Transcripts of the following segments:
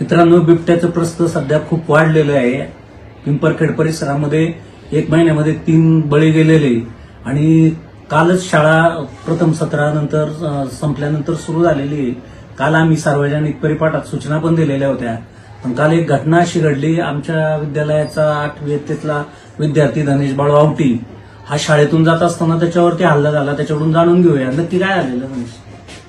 मित्रांनो बिबट्याचं प्रस्त सध्या खूप वाढलेलं आहे. पिंपरखेड परिसरामध्ये एक महिन्यामध्ये तीन बळी गेलेले आणि कालच शाळा प्रथम सत्रानंतर संपल्यानंतर सुरू झालेली. आहे काल आम्ही सार्वजनिक परिपाठात सूचना पण दिलेल्या होत्या. पण काल एक घटना अशी घडली. आमच्या विद्यालयाचा आठवी इयत्तेतला विद्यार्थी धनेश बाळू आवटी हा शाळेतून जात असताना त्याच्यावरती हल्ला झाला. त्याच्याकडून जाणून घेऊया. नक्की काय आलेलं धनेश?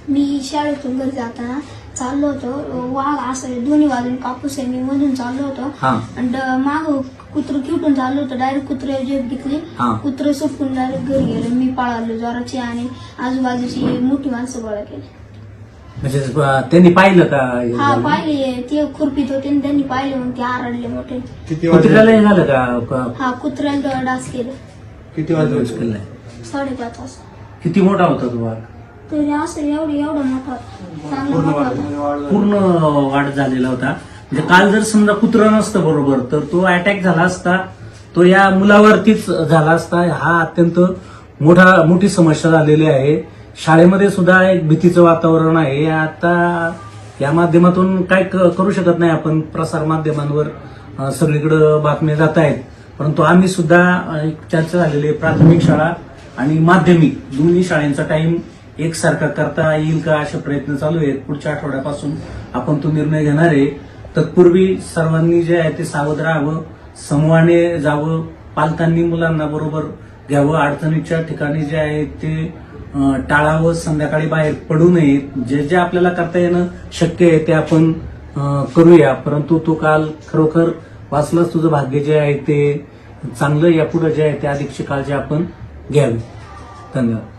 मी शाळेतून घरी जाताना चाललो होतो. वाघ असं दोन्ही बाजून कापूस आहे. मी मधून चाललो होतो. हा. आणि माग कुत्र क्युटून चाललो होतो. डायरेक्ट कुत्रे जेब घेतली. हा. कुत्र सुटून डायरेक्ट घरी गेलो. मी पळालो जोराची आणि आजूबाजूची मोठी माणसं गोळा केली. म्हणजे अं, त्यांनी पाहिलं का हे हा झालं? पाहिले. ते खुरपीत होते आणि त्यांनी पाहिले मग ते आरडले मोठे. किती कुत्र्याला वाजले हे झालं का? का- हा कुत्र्याला डास केलं. किती वाजले? नाही. साडेपाच वाजता. किती मोठा होता तो वाघ? तरी असं एवढं एवढा मोठा होता. चांगला मोठा होता. पूर्ण वाढ झालेला होता. म्हणजे काल जर समजा कुत्र नसतं बरोबर तर तो अटॅक झाला असता तो या मुलावरतीच झाला असता हा अत्यंत मोठा मोठी समस्या झालेली आहे. शाळेमध्ये सुद्धा एक भीतीचं वातावरण आहे. आता या माध्यमातून काय क- करू शकत नाही आपण प्रसार माध्यमांवर अं, सगळीकडे बातम्या जात आहेत. परंतु आम्ही सुद्धा अं, एक चर्चा झालेली आहे. प्राथमिक शाळा आणि माध्यमिक दोन्ही शाळांचा टाइम एकसारखा करता येईल का असे प्रयत्न चालू आहेत? पुढच्या आठवड्यापासून आपण तो निर्णय घेणार आहे. तत्पूर्वी सर्वांनी जे आहे ते सावध राहावं समूहाने जावं पालकांनी मुलांना बरोबर घ्यावं अडचणीच्या ठिकाणी जे आहे ते टाळावं संध्याकाळी बाहेर पडू नये जे जे आपल्याला करता येणं शक्य आहे ते आपण करूया. परंतु तो काल खरोखर वाचलंच तुझं भाग्य जे आहे ते चांगलं यापुढे जे आहे ते अधिकची काळजी आपण घ्यावी. धन्यवाद.